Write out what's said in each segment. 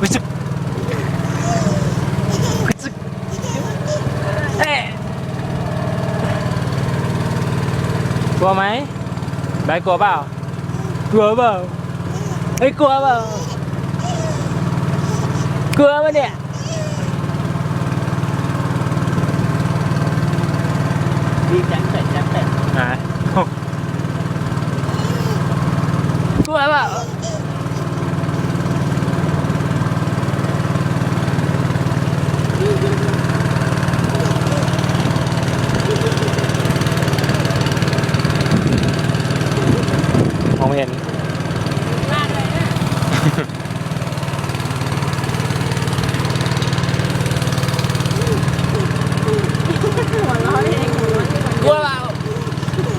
วิซึกวิซึกเอ๊ะกลัวไหมไบร์ทกลัวเปล่ากลัวเปล่าเฮ้ยกลัวเปล่ากลัวปะเนี่ยดีแจ็คเสร็จแจ็คเสร็จหายกลัวเปล่า มองไม่ เห็นมากเลยนะหัวเราะเองหัวเราะอยู่คนกลัวเปล่าเดียว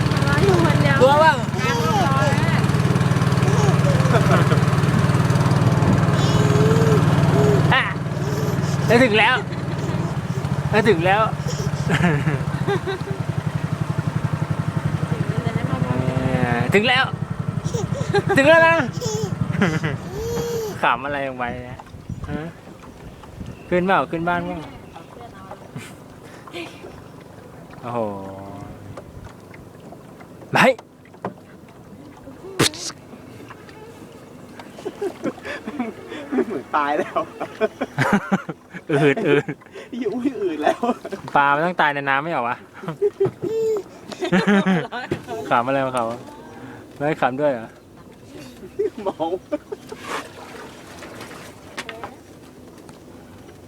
หัวเราะอยู่คนเดียวกลัวเปล่ากลางรถร้อนเลยนะอะจะถึงแล้วจะถึงแล้ว ถึงแล้ว ถึงแล้วนะขำอะไรลงไปเนี่ยฮะขึ้นเปล่าขึ้นบ้านบ้างโอ้โหไปเหมือนตายแล้วอืดอืดอยู่อุ้ยอื่นแล้ว ปลามันต้องตายในน้ำไม่เหรอวะขำอะไรมาเขา ไม่ขำด้วยเหรอมา